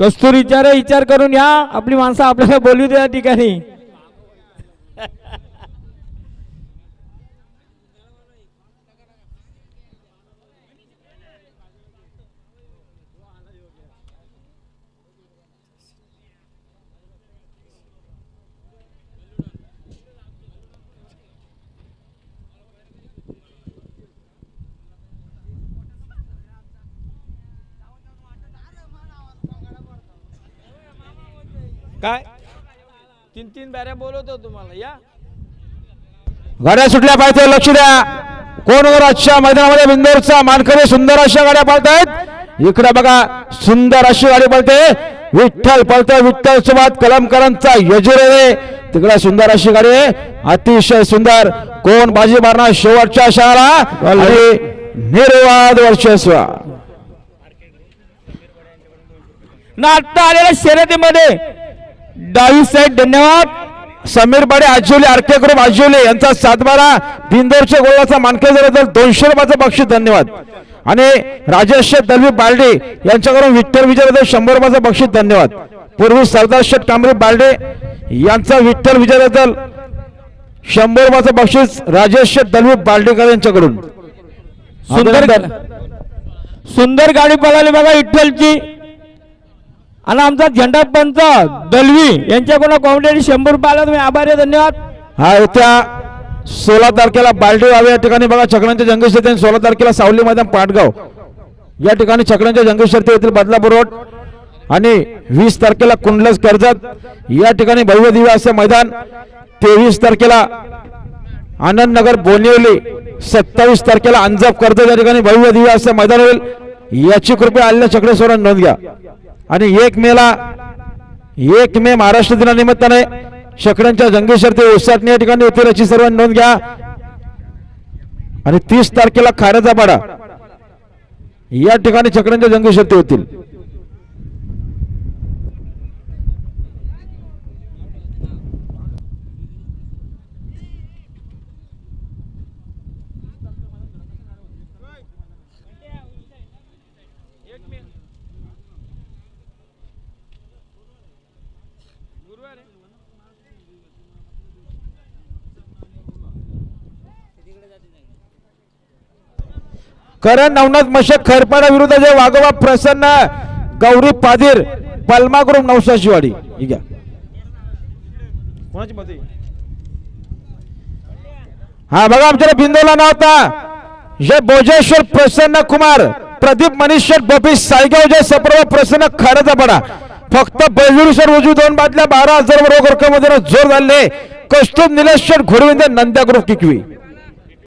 कस्तुरी विचार विचार करून या आपली माणसं आपल्याला बोलू द्या ठिकाणी. काय? तीन तीन बॅऱ्या बोलवतो तुम्हाला या? गाड्या सुटल्या पाहिजे लक्ष द्या. कोण वर आजच्या मैदानामध्ये? बिंदोरचा मानकरी सुंदर अशा गाड्या पाळतायत इकडे बघा सुंदर अशी गाडी पळते. विठ्ठल पळतोय विठ्ठल सोबत कलमकरांचा यजुर तिकडे सुंदर अशी गाडी आहे. अतिशय सुंदर. कोण बाजी मारणार? शेवटच्या शहरा आणि निर्वाद वर्चस्व. ना आता आलेल्या शर्यतीमध्ये. डावी साईड धन्यवाद समीर बडे आजोली आरके ग्रुप आजोली यांचा सातबारा बिंदोरच्या गोळाचा मानके जर दोनशे रुपयाचं बक्षीस धन्यवाद. आणि राजेश शेठ दलवी बालडे यांच्याकडून विठ्ठल विजय शंभर रुपयाचं बक्षीस धन्यवाद. पूर्वी सरदार शेठ कांबळे बालडे यांचा विठ्ठल विजय शंभर रुपयाचं बक्षीस राजेश शेठ दलवी बालडेकर यांच्याकडून. सुंदर. सुंदर गाडी पळाली बघा विठ्ठलची आणि आमचा झेंडा पंच दलवी यांच्याकडून कॉमेडी शंभर रुपये आला. तुम्ही आभारी आहे, धन्यवाद. हा येत्या सोळा तारखेला बालडी वावे या ठिकाणी बघा चक्रांच्या जंगी आणि सोळा तारखेला सावली मैदान पाटगाव. या ठिकाणी छकड्यांच्या जंगी येथील बदलापूर रोड आणि वीस तारखेला कुंडलस कर्जत. या ठिकाणी भव्य दिव्य असे मैदान. तेवीस तारखेला आनंदनगर बोनिवली. सत्तावीस तारखेला अंजप कर्जत या ठिकाणी भव्य दिव्य असे मैदान होईल. याची कृपया आलेल्या चक्रेश्वरांनी नोंद घ्या. आणि एक मेला एक मे महाराष्ट्र दिनानिमित्ताने शकड्यांच्या जंगी ते उसाटणी या ठिकाणी होतील याची सर्व नोंद घ्या. आणि तीस तारखेला खाऱ्याचा पाडा या ठिकाणी चक्रांच्या जंगी ते होतील. करण नवनाथ मशक खैरपाडा विरुद्ध जे वाघोबा प्रसन्न गौरी पाधीर पलमा ग्रुप नवसा शिवाडी ही घ्या. कोणाची मत? आहे? हा बघा आमच्याकडे बिंदोला नव्हता जय भोजेश्वर प्रसन्न कुमार प्रदीप मनीष शेठ बपी सायगाव जय सप्रभ प्रसन्न खरचा पडा फक्त बेजुरीसर उजवी दोन बादल्या बारा हजार बरोबर रक्कम जोर झाले कस्तुब निलेश्वर घोडविंदे नंद्या ग्रुप किकवी.